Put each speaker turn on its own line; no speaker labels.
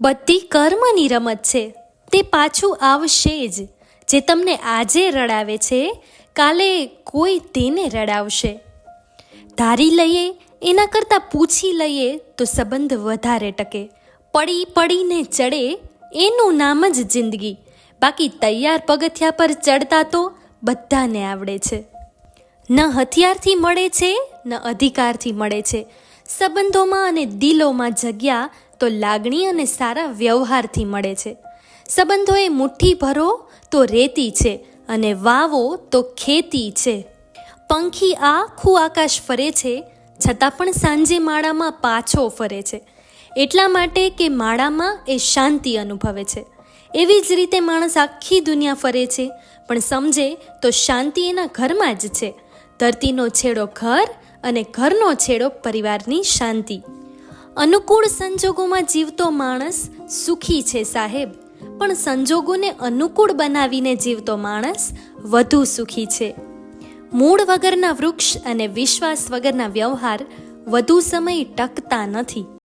બધી કર્મની રમત છે. તે પાછું આવશે જ. જે તમને આજે રડાવે છે, કાલે કોઈ તેને રડાવશે. ધારી લઈએ, એના કરતાં પૂછી લઈએ તો સંબંધ વધારે ટકે. પડી પડીને ચડે, એનું નામ જ જિંદગી. બાકી તૈયાર પગથિયા પર ચડતા તો બધાને આવડે છે. ન હથિયારથી મળે છે, ન અધિકારથી મળે છે. સંબંધોમાં અને દિલોમાં જગ્યા તો લાગણી અને સારા વ્યવહારથી મળે છે. સંબંધોએ મુઠ્ઠી ભરો તો રેતી છે અને વાવો તો ખેતી છે. પંખી આખું આકાશ ફરે છે, છતાં પણ સાંજે માળામાં પાછો ફરે છે. એટલા માટે કે માળામાં એ શાંતિ અનુભવે છે. એવી જ રીતે માણસ આખી દુનિયા ફરે છે, પણ સમજે તો શાંતિ એના ઘરમાં જ છે. ધરતીનો છેડો ઘર અને ઘરનો છેડો પરિવારની શાંતિ. અનુકૂળ સંજોગોમાં જીવતો માણસ સુખી છે સાહેબ. પણ સંજોગોને અનુકૂળ બનાવીને જીવતો માણસ વધુ સુખી છે. મૂળ વગરના વૃક્ષ અને વિશ્વાસ વગરના વ્યવહાર વધુ સમય ટકતા નથી.